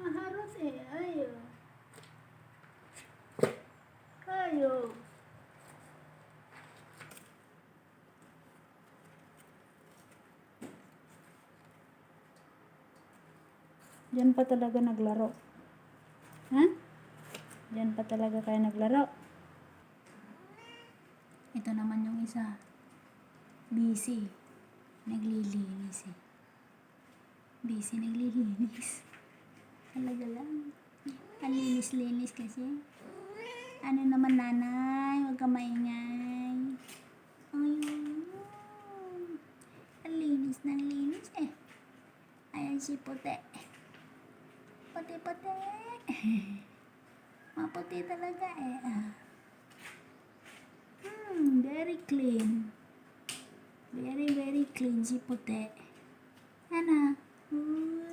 maharot eh. Ayaw. Ayaw. Diyan pa talaga naglaro. Ha? Diyan pa talaga kayo naglaro. Ito naman yung isa. Busy. Naglilinis eh. Busy naglilinis. Talaga lang. Ang linis-linis kasi. Ano naman nanay? Huwag ka maingay. Ayun. Ang linis ng linis eh. Ayan si puti. Puti-puti. Maputi talaga eh. Ah. Hmm, very clean. Very, very clean si puti. Ano? Uy. Eh,